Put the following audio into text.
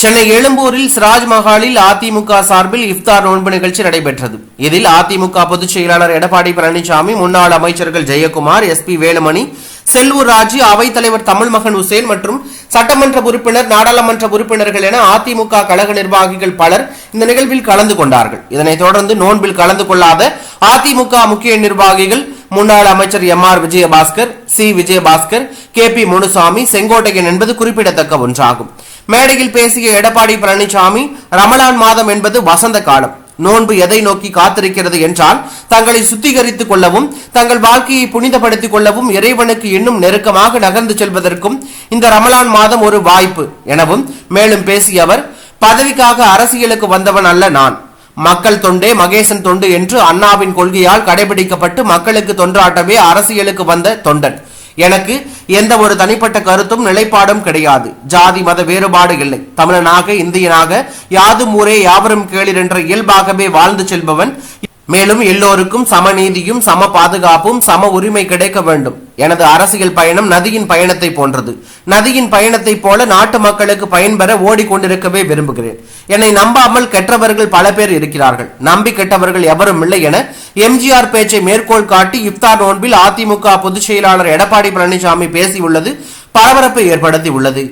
சென்னை எழும்பூரில் சிராஜ் மஹாலில் அதிமுக சார்பில் இஃப்தார் நோன்பு நிகழ்ச்சி நடைபெற்றது. இதில் அதிமுக பொதுச் செயலாளர் எடப்பாடி பழனிசாமி முன்னாள் அமைச்சர்கள் ஜெயக்குமார் எஸ் பி வேலுமணி செல்லூர் ராஜு தமிழ் மகன் உசேன் மற்றும் சட்டமன்ற உறுப்பினர் நாடாளுமன்ற உறுப்பினர்கள் என அதிமுக கழக நிர்வாகிகள் பலர் இந்த நிகழ்வில் கலந்து கொண்டார்கள். இதனைத் தொடர்ந்து நோன்பில் கலந்து கொள்ளாத அதிமுக முக்கிய நிர்வாகிகள் முன்னாள் அமைச்சர் M R Vijayabaskar C Vijayabaskar K P Munusamy Sengottaiyan என்பது குறிப்பிடத்தக்க ஒன்றாகும். மேடையில் பேசிய எடப்பாடி பழனிசாமி ரமலான் மாதம் என்பது வசந்த காலம். நோன்பு எதை நோக்கி காத்திருக்கிறது என்றால் தங்களை சுத்திகரித்துக் கொள்ளவும் தங்கள் வாழ்க்கையை புனிதப்படுத்திக் கொள்ளவும் இறைவனுக்கு இன்னும் நெருக்கமாக நகர்ந்து செல்வதற்கும் இந்த ரமலான் மாதம் ஒரு வாய்ப்பு எனவும் மேலும் பேசிய அவர் பதவிக்காக அரசியலுக்கு வந்தவன் அல்ல நான். மக்கள் தொண்டே மகேசன் தொண்டு என்று அண்ணாவின் கொள்கையால் கடைபிடிக்கப்பட்டு மக்களுக்கு தொண்டாட்டவே அரசியலுக்கு வந்த தொண்டன். எனக்கு எந்த ஒரு தனிப்பட்ட கருத்தும் நிலைப்பாடும் கிடையாது. ஜாதி மத வேறுபாடு இல்லை. தமிழனாக இந்தியனாக யாதும் ஊரே யாவரும் கேளிர் என்ற இயல்பாகவே வாழ்ந்து செல்பவன் மேலும் எல்லோருக்கும் சமநீதியும் சம பாதுகாப்பும் சம உரிமை கிடைக்க வேண்டும். எனது அரசியல் பயணம் நதியின் பயணத்தை போன்றது. நதியின் பயணத்தைப் போல நாட்டு மக்களுக்கு பயன்பெற ஓடிக்கொண்டிருக்கவே விரும்புகிறேன். என்னை நம்பாமல் கெட்டவர்கள் பல பேர் இருக்கிறார்கள். நம்பி கெட்டவர்கள் எவரும் இல்லை என எம்ஜிஆர் பேச்சை மேற்கோள் காட்டி இஃப்தார் நோன்பில் அதிமுக பொதுச் செயலாளர் எடப்பாடி பழனிசாமி பேசியுள்ளது பரபரப்பை ஏற்படுத்தி உள்ளது